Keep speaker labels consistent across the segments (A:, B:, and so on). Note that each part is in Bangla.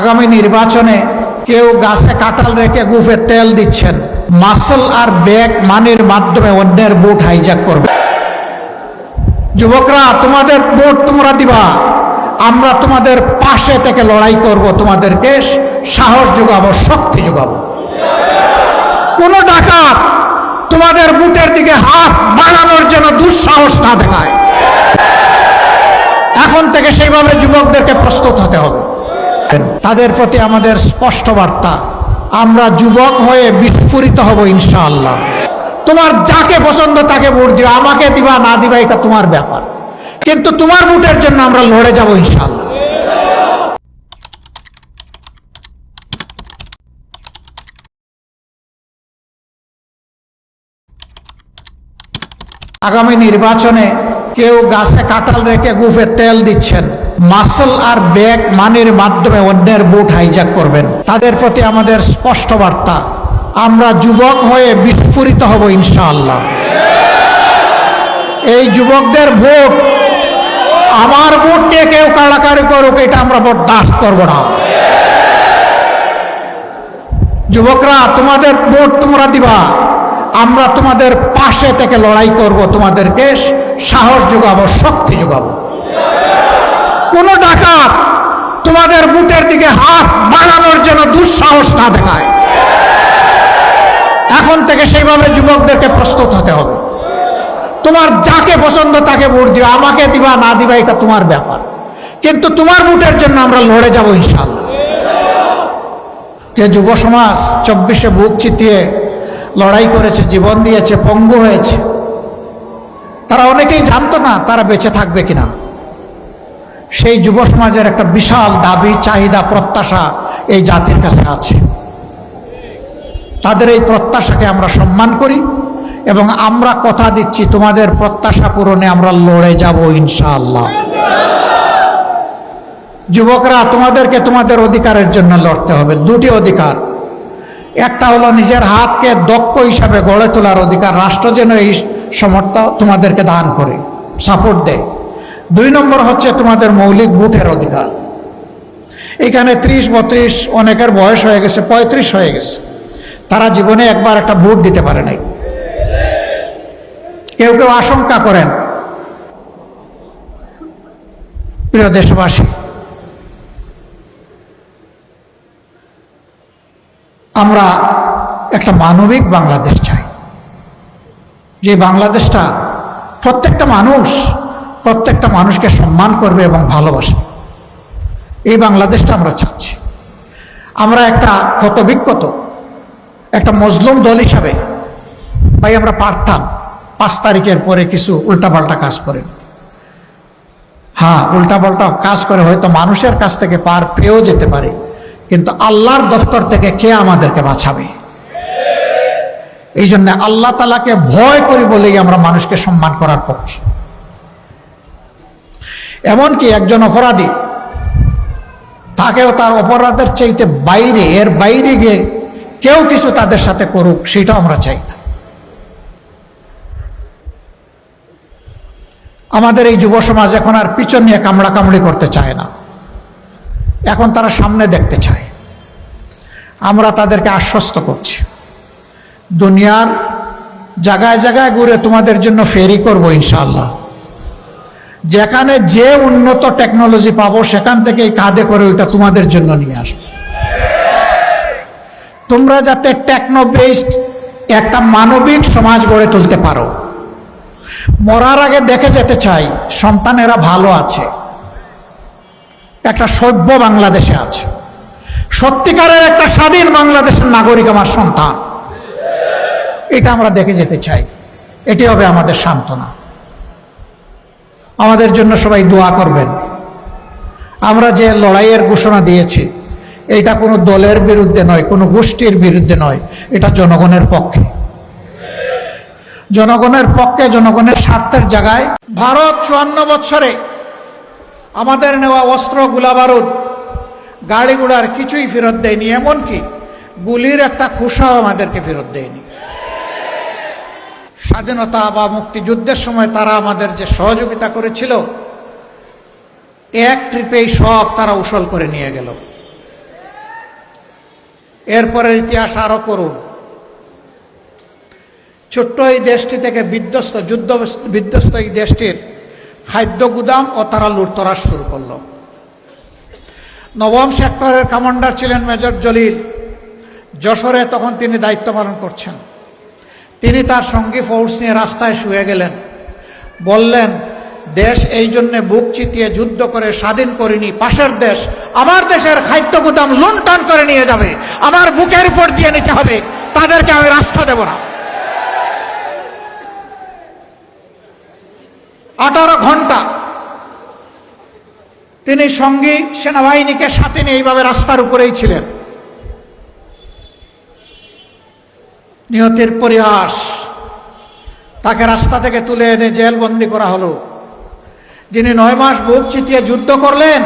A: আগামী নির্বাচনে কেউ গাছে কাঁঠাল রেখে গুফে তেল দিচ্ছেন। মাসল আর ব্যাগ মানির মাধ্যমে অন্যের বুট হাইজ্যাক করবে। যুবকরা, তোমাদের ভোট তোমরা দিবা। আমরা তোমাদের পাশে থেকে লড়াই করব, তোমাদেরকে সাহস যোগাবো, শক্তি যোগাবো। কোন ডাকাত তোমাদের বুটের দিকে হাত বাড়ানোর জন্য দুঃসাহস না দেখায়। এখন থেকে সেইভাবে যুবকদেরকে প্রস্তুত হতে হবে। তাদের প্রতি আমাদের স্পষ্ট বার্তা, আমরা যুবক হয়ে বিস্ফোরিত হব ইনশাআল্লাহ। তোমার যাকে পছন্দ তাকে ভোট দিও, আমাকে দিবা না দিবা এটা তোমার ব্যাপার। কিন্তু তোমার ভোটের জন্য আমরা লড়ে যাব ইনশাআল্লাহ। আগামী নির্বাচনে কেউ গাছে কাঁঠাল রেখে গুফে তেল দিচ্ছেন। মাসল আর ব্যাগ মানের মাধ্যমে অন্যের বুট হাইজ্যাক করবেন। তাদের প্রতি আমাদের স্পষ্ট বার্তা। আমরা যুবক হয়ে বিস্ফোরিত হব ইনশাআল্লাহ। এই যুবকদের ভোট, আমার ভোট নিয়ে কেউ কাড়াকাড়ি করুক, এটা আমরা বরদাস্ত করব না। যুবকরা, তোমাদের ভোট তোমরা দিবা। আমরা তোমাদের পাশে থেকে লড়াই করব, তোমাদেরকে সাহস যোগাবো, শক্তি যোগাবো। কোন ডাকাত তোমাদের বুটের দিকে হাত বাড়ানোর জন্য দুঃসাহস না দেখায়। এখন থেকে সেইভাবে যুবকদেরকে প্রস্তুত হতে হবে। তোমার যাকে পছন্দ তাকে ভোট দিও, আমাকে দিবা না দিবা এটা তোমার ব্যাপার। কিন্তু তোমার ভোটের জন্য আমরা লড়ে যাব ইনশাল্লাহ যে যুব সমাজ চব্বিশে বুক চিতিয়ে লড়াই করেছে, জীবন দিয়েছে, পঙ্গু হয়েছে, তারা অনেকেই জানতো না তারা বেঁচে থাকবে কিনা। সেই যুব সমাজের একটা বিশাল দাবি, চাহিদা, প্রত্যাশা এই জাতির কাছে আছে। তাদের এই প্রত্যাশাকে আমরা সম্মান করি এবং আমরা কথা দিচ্ছি, তোমাদের প্রত্যাশা পূরণে আমরা লড়ে যাব ইনশাআল্লাহ। যুবকরা, তোমাদেরকে তোমাদের অধিকারের জন্য লড়তে হবে। দুটি অধিকার। একটা হলো নিজের হাতকে দক্ষ হিসাবে গড়ে তোলার অধিকার। রাষ্ট্র যেন এই সমর্থ তোমাদেরকে দান করে, সাপোর্ট দেয়। দুই নম্বর হচ্ছে তোমাদের মৌলিক বুথের অধিকার। এখানে ত্রিশ বত্রিশ অনেকের বয়স হয়ে গেছে, পঁয়ত্রিশ হয়ে গেছে। তারা জীবনে একবার একটা ভোট দিতে পারে নাই। কেউ কেউ আশঙ্কা করেন। প্রিয় দেশবাসী, আমরা একটা মানবিক বাংলাদেশ চাই। যে বাংলাদেশটা প্রত্যেকটা মানুষ প্রত্যেকটা মানুষকে সম্মান করবে এবং ভালোবাসবে। এই বাংলাদেশটা আমরা চাচ্ছি। আমরা একটা ক্ষতবিক্ষত, একটা মজলুম দল হিসাবে ভাই আমরা পারতাম পাঁচ তারিখের পরে কিছু উল্টাপাল্টা কাজ করে হ্যাঁ উল্টাপাল্টা কাজ করে হয়তো মানুষের কাছ থেকে পার পেয়েও যেতে পারে, কিন্তু আল্লাহর দফতর থেকে কে আমাদেরকে বাঁচাবে? এই জন্য আল্লাহ তালাকে ভয় করি বলেই আমরা মানুষকে সম্মান করার পক্ষে। এমনকি একজন অপরাধী, তাকেও তার অপরাধের চাইতে বাইরে, এর বাইরে গিয়ে কেউ কিছু তাদের সাথে করুক সেটা আমরা চাই না। আমাদের এই যুব সমাজ এখন আর পিছন নিয়ে কামড়া কামড়ি করতে চায় না। এখন তারা সামনে দেখতে চায়। আমরা তাদেরকে আশ্বস্ত করছি। দুনিয়ার জায়গায় জায়গায় ঘুরে তোমাদের জন্য ফেরি করব ইনশাল্লাহ যেখানে যে উন্নত টেকনোলজি পাবো, সেখান থেকে কাঁধে করে ওইটা তোমাদের জন্য নিয়ে আসব। তোমরা যাতে টেকনো বেসড একটা মানবিক সমাজ গড়ে তুলতে পারো। মরার আগে দেখে যেতে চাই, সন্তানেরা ভালো আছে। একটা সভ্য বাংলাদেশে আছে। সত্যিকারের একটা স্বাধীন বাংলাদেশের নাগরিক আমার সন্তান। এটা আমরা দেখে যেতে চাই। এটি হবে আমাদের সান্ত্বনা। আমাদের জন্য সবাই দোয়া করবেন। আমরা যে লড়াইয়ের ঘোষণা দিয়েছি, এটা কোনো দলের বিরুদ্ধে নয়, কোনো গোষ্ঠীর বিরুদ্ধে নয়, এটা জনগণের পক্ষে। জনগণের পক্ষে, জনগণের স্বার্থের জায়গায়। ভারত চুয়ান্ন বছরে আমাদের নেওয়া অস্ত্র গোলাবারুদ গাড়ি ঘোড়ার কিছুই ফেরত দেয়নি, এমনকি গুলির একটা খুশাও আমাদেরকে ফেরত দেয়নি। স্বাধীনতা বা মুক্তিযুদ্ধের সময় তারা আমাদের যে সহযোগিতা করেছিল, এক ট্রিপেই সব তারা উসল করে নিয়ে গেল। এরপরের ইতিহাস আরও করুন। ছোট্ট এই দেশটি থেকে বিধ্বস্ত যুদ্ধ বিধ্বস্ত এই দেশটির খাদ্য গুদাম ও তারা লুটতরাজ শুরু করল। নবম সেক্টরের কমান্ডার ছিলেন মেজর জলিল। যশোরে তখন তিনি দায়িত্ব পালন করছেন। তিনি তার সঙ্গী ফোর্স নিয়ে রাস্তায় শুয়ে গেলেন। বললেন, দেশ এই জন্যে বুক চিতিয়ে যুদ্ধ করে স্বাধীন করিনি। পাশের দেশ, আমার দেশের খাদ্য গুদাম লুণ্ঠন করে নিয়ে যাবে। আমার বুকের উপর দিয়ে নিতে হবে। তাদেরকে আমি রাস্তা দেব না। আঠারো ঘণ্টা তিনি সঙ্গী সেনাবাহিনীকে সাথে নিয়ে এইভাবে রাস্তার উপরেই ছিলেন। নিহতের পরিহাস। তাকে রাস্তা থেকে তুলে এনে জেলবন্দি করা হলো। যিনি নয় মাস বুক চিতিয়ে যুদ্ধ করলেন,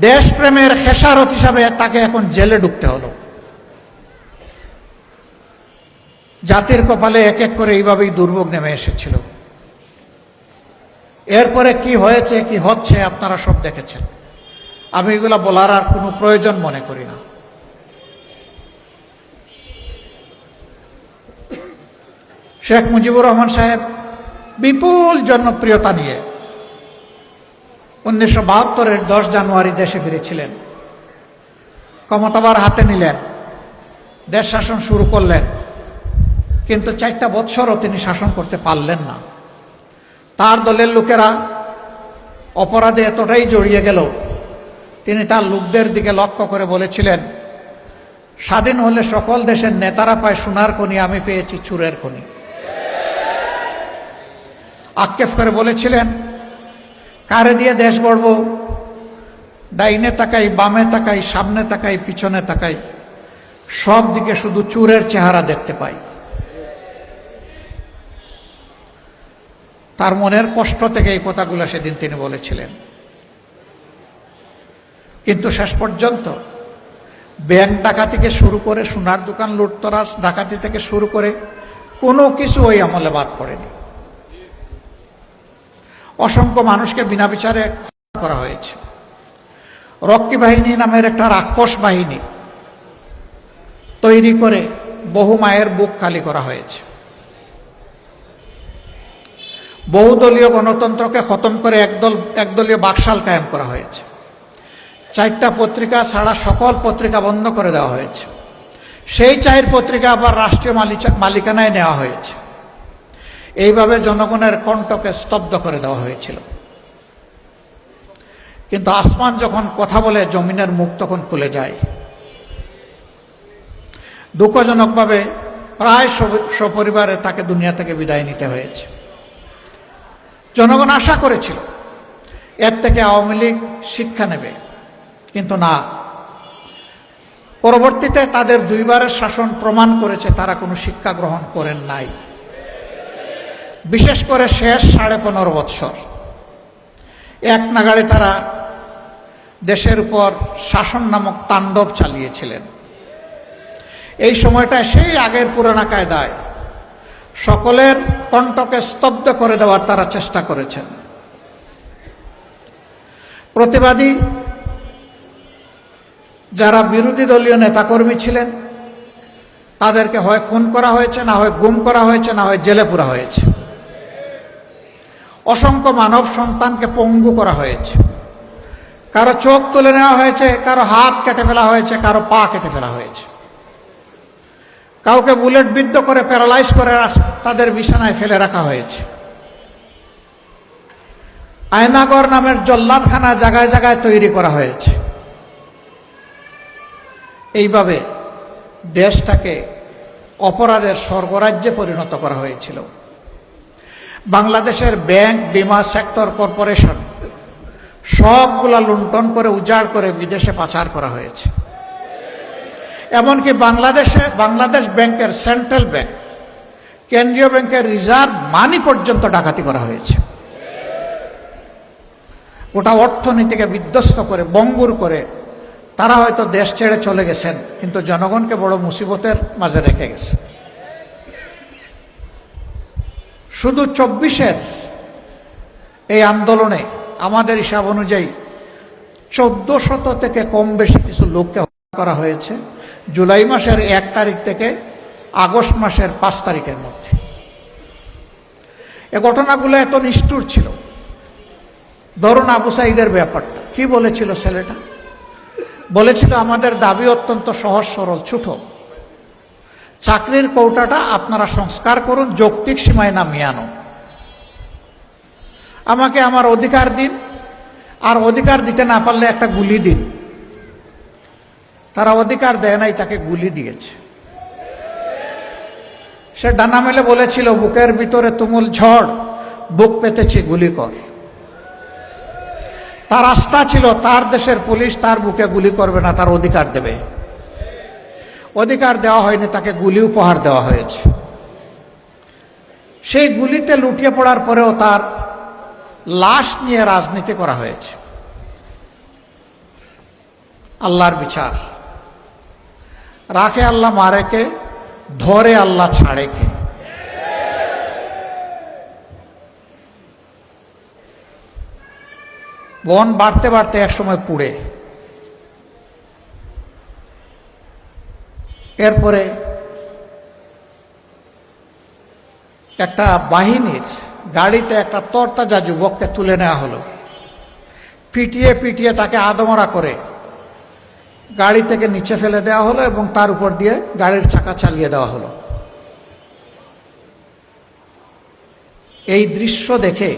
A: দেশপ্রেমের খেসারত হিসাবে তাকে এখন জেলে ঢুকতে হলো। জাতির কপালে এক এক করে এইভাবেই দুর্ভোগ নেমে এসেছিল। এরপরে কি হয়েছে, কি হচ্ছে, আপনারা সব দেখেছেন। আমি এগুলা বলার আর কোনো প্রয়োজন মনে করি না। শেখ মুজিবুর রহমান সাহেব বিপুল জনপ্রিয়তা নিয়ে উনিশশো বাহাত্তরের দশ জানুয়ারি দেশে ফিরেছিলেন। ক্ষমতাবার হাতে নিলেন। দেশ শাসন শুরু করলেন। কিন্তু চারটা বৎসরও তিনি শাসন করতে পারলেন না। তার দলের লোকেরা অপরাধে এতটাই জড়িয়ে গেল, তিনি তার লোকদের দিকে লক্ষ্য করে বলেছিলেন, স্বাধীন হলে সকল দেশের নেতারা পায় সোনার খনি আমি পেয়েছি চুরের খনি আক্ষেপ করে বলেছিলেন, কারে দিয়ে দেশ গড়ব? ডাইনে তাকাই, বামে তাকাই, সামনে তাকাই, পিছনে তাকাই, সব দিকে শুধু চুরের চেহারা দেখতে পাই। তার মনের কষ্ট থেকে এই কথাগুলো সেদিন তিনি বলেছিলেন। কিন্তু শেষ পর্যন্ত ব্যাংক ডাকাতি থেকে শুরু করে সোনার দোকান, লুটতরাজ ডাকাতি থেকে শুরু করে কোনো কিছু ওই আমলে বাদ পড়েনি। অসংখ্য মানুষকে বিনা বিচারে করা হয়েছে। রক্ষী বাহিনী নামের একটা রাক্ষস বাহিনী তৈরি করে বহু মায়ের বুক খালি করা হয়েছে। বহুদলীয় গণতন্ত্রকে খতম করে একদল, একদলীয় বাকশাল কায়েম করা হয়েছে। চারটা পত্রিকা ছাড়া সকল পত্রিকা বন্ধ করে দেওয়া হয়েছে। সেই চায়ের পত্রিকা আবার রাষ্ট্রীয় মালিকানায় নেওয়া হয়েছে। এইভাবে জনগণের কণ্ঠকে স্তব্ধ করে দেওয়া হয়েছিল। কিন্তু আসমান যখন কথা বলে, জমিনের মুখ তখন খুলে যায়। দুঃখজনকভাবে প্রায় সপরিবারে তাকে দুনিয়া থেকে বিদায় নিতে হয়েছে। জনগণ আশা করেছিল, এর থেকে আওয়ামী লীগ শিক্ষা নেবে। কিন্তু না। পরবর্তীতে তাদের দুইবারের শাসন প্রমাণ করেছে, তারা কোনো শিক্ষা গ্রহণ করেন নাই। বিশেষ করে শেষ সাড়ে পনেরো বৎসর। এক নাগাড়ে তারা দেশের উপর শাসন নামক তাণ্ডব চালিয়েছিলেন। এই সময়টায় সেই আগের পুরানা কায়দায় সকলের কণ্ঠকে স্তব্ধ করে দেওয়ার তারা চেষ্টা করেছেন। প্রতিবাদী যারা বিরোধী দলীয় নেতাকর্মী ছিলেন, তাদেরকে হয় খুন করা হয়েছে, না হয় গুম করা হয়েছে, না হয় জেলে পুরা হয়েছে। অসংখ্য মানব সন্তানকে পঙ্গু করা হয়েছে। কারও চোখ তুলে নেওয়া হয়েছে, কারও হাত কেটে ফেলা হয়েছে, কারও পা কেটে ফেলা হয়েছে। কাউকে বুলেট বিদ্ধ করে প্যারালাইজ করে তাদের বিছানায় ফেলে রাখা হয়েছে। আয়নাগর নামের জল্লাদখানা জায়গায় জায়গায় তৈরি করা হয়েছে। এইভাবে দেশটাকে অপরাধের স্বর্গরাজ্যে পরিণত করা হয়েছিল। বাংলাদেশের ব্যাংক, বিমা সেক্টর, কর্পোরেশন, সবগুলা লুণ্ঠন করে, উজাড় করে বিদেশে পাচার করা হয়েছে। এমনকি বাংলাদেশে, বাংলাদেশ ব্যাংকের সেন্ট্রাল ব্যাংক, কেন্দ্রীয় ব্যাংকের রিজার্ভ মানি পর্যন্ত ডাকাতি করা হয়েছে। ওটা অর্থনীতিকে বিধ্বস্ত করে, বঙ্গুর করে, তারা হয়তো দেশ ছেড়ে চলে গেছেন, কিন্তু জনগণকে বড় মুসিবতের মাঝে রেখে গেছে। শুধু চব্বিশের এই আন্দোলনে আমাদের হিসাব অনুযায়ী চোদ্দ শত থেকে কম বেশি কিছু লোককে হত্যা করা হয়েছে জুলাই মাসের এক তারিখ থেকে আগস্ট মাসের পাঁচ তারিখের মধ্যে। এ ঘটনাগুলো এত নিষ্ঠুর ছিল। ধরুন আবু সাইদের ব্যাপারটা। কি বলেছিল ছেলেটা? বলেছিল, আমাদের দাবি অত্যন্ত সহজ, সরল, ছোট। চাকরির কৌটাটা আপনারা সংস্কার করুন, যৌক্তিক সীমায় নামিয়ে আনো আমাকে আমার অধিকার দিন, আর অধিকার দিতে না পারলে একটা গুলি দিন। তারা অধিকার দেয় নাই, তাকে গুলি দিয়েছে। সে ডানা মেলে বলেছিল, বুকের ভিতরে তুমুল ঝড়, বুক পেতেছি, গুলি কর। তার আস্থা ছিল, তার দেশের পুলিশ তার বুকে গুলি করবে না, তার অধিকার দেবে। অধিকার দেওয়া হয়নি, তাকে গুলি উপহার দেওয়া হয়েছে। সেই গুলিতে লুটিয়ে পড়ার পরেও তার লাশ নিয়ে রাজনীতি করা হয়েছে। আল্লাহর বিচার। রাখে আল্লাহ মারেকে ধরে আল্লাহ ছাড়েকে বন বাড়তে বাড়তে একসময় পুড়ে। এরপরে একটা বাহিনীর গাড়িতে একটা তরতাজা যুবককে তুলে নেওয়া হলো। পিটিয়ে পিটিয়ে তাকে আদমরা করে গাড়ি থেকে নিচে ফেলে দেওয়া হলো এবং তার উপর দিয়ে গাড়ির চাকা চালিয়ে দেওয়া হলো। এই দৃশ্য দেখে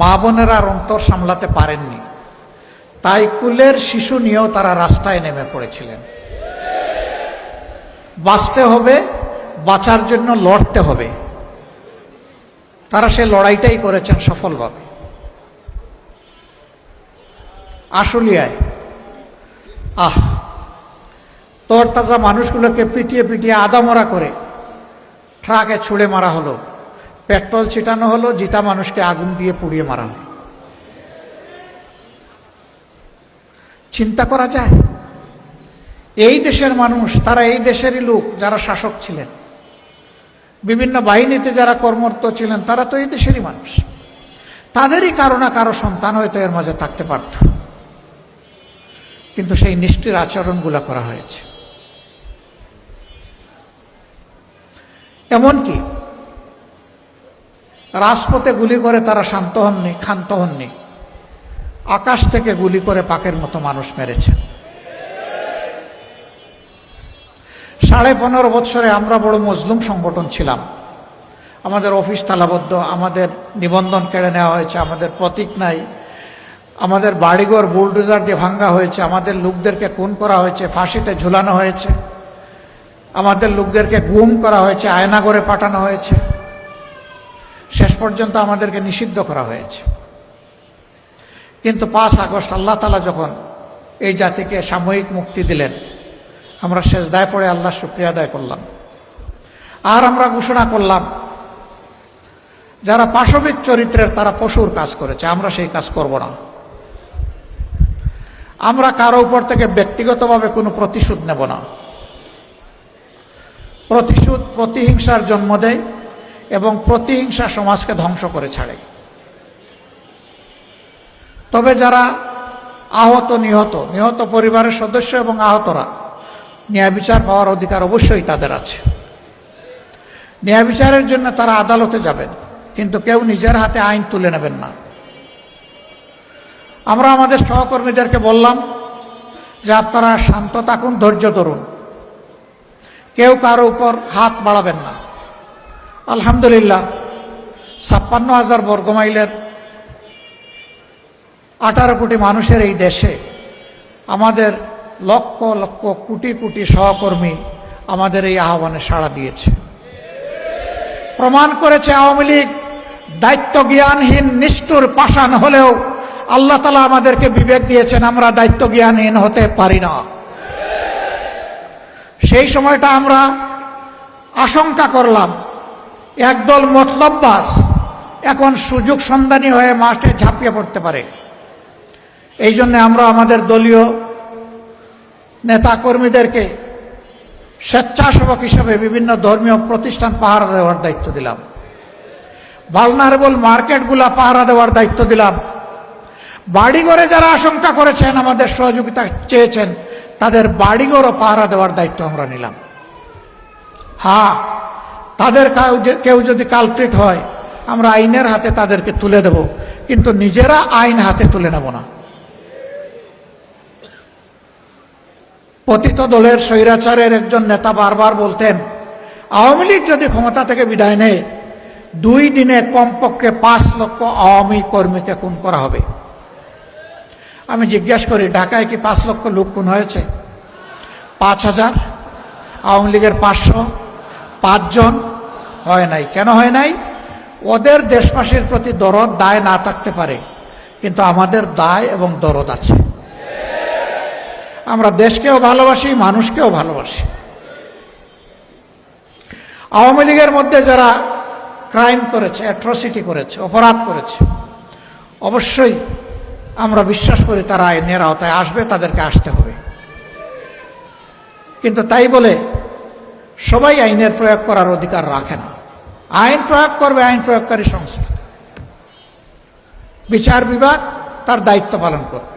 A: মা বোনেরা আর অন্তর সামলাতে পারেননি। তাই কুলের শিশু নিয়েও তারা রাস্তায় নেমে পড়েছিলেন। বাঁচতে হবে, বাঁচার জন্য লড়তে হবে। তারা সে লড়াইটাই করেছেন সফলভাবে। আশুলিয়ায়, আহ তোর তাজা মানুষগুলোকে পিটিয়ে পিটিয়ে আদামরা করে ট্রাকে ছুঁড়ে মারা হলো। পেট্রোল ছিটানো হলো, জিতা মানুষকে আগুন দিয়ে পুড়িয়ে মারা হলো। চিন্তা করা যায়? এই দেশের মানুষ, তারা এই দেশেরই লোক যারা শাসক ছিলেন। বিভিন্ন বাহিনীতে যারা কর্মরত ছিলেন, তারা তো এই দেশেরই মানুষ। তাদেরই কারও না কারও সন্তান হয়তো এর মাঝে থাকতে পারত। কিন্তু সেই নিষ্ঠির আচরণগুলো করা হয়েছে। এমনকি রাজপথে গুলি করে তারা শান্ত হননি, ক্ষান্ত হননি। আকাশ থেকে গুলি করে পাকের মতো মানুষ মেরেছেন। সাড়ে পনেরো বছরে আমরা বড় মজলুম সংগঠন ছিলাম। আমাদের অফিস তালাবদ্ধ, আমাদের নিবন্ধন কেড়ে নেওয়া হয়েছে, আমাদের প্রতীক নাই, আমাদের বাড়িঘর বুলডোজার দিয়ে ভাঙ্গা হয়েছে, আমাদের লোকদেরকে খুন করা হয়েছে, ফাঁসিতে ঝুলানো হয়েছে, আমাদের লোকদেরকে গুম করা হয়েছে আয়নাগরে পাঠানো হয়েছে, শেষ পর্যন্ত আমাদেরকে নিষিদ্ধ করা হয়েছে। কিন্তু পাঁচ আগস্ট আল্লাহ তালা যখন এই জাতিকে সাময়িক মুক্তি দিলেন আমরা শেষ দায় পড়ে আল্লাহ শুক্রিয়া আদায় করলাম। আর আমরা ঘোষণা করলাম, যারা পাশবিক চরিত্রের তারা পশুর কাজ করেছে, আমরা সেই কাজ করব না। আমরা কারও উপর থেকে ব্যক্তিগতভাবে কোনো প্রতিশোধ নেব না। প্রতিশোধ প্রতিহিংসার জন্ম দেয় এবং প্রতিহিংসা সমাজকে ধ্বংস করে ছাড়ে। তবে যারা আহত নিহত নিহত পরিবারের সদস্য এবং আহতরা ন্যায় বিচার পাওয়ার অধিকার অবশ্যই তাদের আছে। ন্যায় বিচারের জন্য তারা আদালতে যাবেন, কিন্তু কেউ নিজের হাতে আইন তুলে নেবেন না। আমরা আমাদের সহকর্মীদেরকে বললাম যে আপনারা শান্ত থাকুন, ধৈর্য ধরুন। কেউ কারও উপর হাত বাড়াবেন না। আলহামদুলিল্লাহ, ছাপ্পান্ন হাজার বর্গমাইলের আঠারো কোটি মানুষের এই দেশে আমাদের লক্ষ লক্ষ কোটি কোটি সহকর্মী আমাদের এই আহ্বানে সাড়া দিয়েছে। প্রমাণ করেছে আওয়ামী লীগ দায়িত্ব জ্ঞানহীন, নিষ্ঠুর, পাষাণ হলেও আল্লাহ তালা আমাদেরকে বিবেক দিয়েছেন, আমরা দায়িত্ব জ্ঞানহীন হতে পারি না। সেই সময়টা আমরা আশঙ্কা করলাম, একদল মতলববাস এখন সুযোগ সন্ধানী হয়ে মাঠে ঝাঁপিয়ে পড়তে পারে। এই জন্য আমরা আমাদের দলীয় নেতাকর্মীদেরকে স্বেচ্ছাসেবক হিসেবে বিভিন্ন ধর্মীয় প্রতিষ্ঠান পাহারা দেওয়ার দায়িত্ব দিলাম। ভালনারেবল মার্কেটগুলা পাহারা দেওয়ার দায়িত্ব দিলাম। বাড়িঘরে যারা আশঙ্কা করেছেন, আমাদের সহযোগিতা চেয়েছেন, তাদের বাড়িঘরও পাহারা দেওয়ার দায়িত্ব আমরা নিলাম। হ্যাঁ তাদের কেউ যদি কালপ্রিট হয়, আমরা আইনের হাতে তাদেরকে তুলে দেব, কিন্তু নিজেরা আইন হাতে তুলে নেব না। পতিত দলের স্বৈরাচারের একজন নেতা বারবার বলতেন, আওয়ামী লীগ যদি ক্ষমতা থেকে বিদায় নেয়, দুই দিনে কমপক্ষে পাঁচ লক্ষ আওয়ামী কর্মীকে খুন করা হবে। আমি জিজ্ঞেস করি, ঢাকায় কি পাঁচ লক্ষ লোক খুন হয়েছে? পাঁচ হাজার। আওয়ামী লীগের পাঁচশো। পাঁচজন হয় নাই। কেন হয় নাই? ওদের দেশবাসীর প্রতি দরদ দায় না থাকতে পারে, কিন্তু আমাদের দায় এবং দরদ আছে। আমরা দেশকেও ভালোবাসি, মানুষকেও ভালোবাসি। আওয়ামী লীগের মধ্যে যারা ক্রাইম করেছে, অ্যাট্রসিটি করেছে, অপরাধ করেছে, অবশ্যই আমরা বিশ্বাস করি তারা আইনের আওতায় আসবে, তাদেরকে আসতে হবে। কিন্তু তাই বলে সবাই আইনের প্রয়োগ করার অধিকার রাখে না। আইন প্রয়োগ করবে আইন প্রয়োগকারী সংস্থা। বিচার বিভাগ তার দায়িত্ব পালন করবে।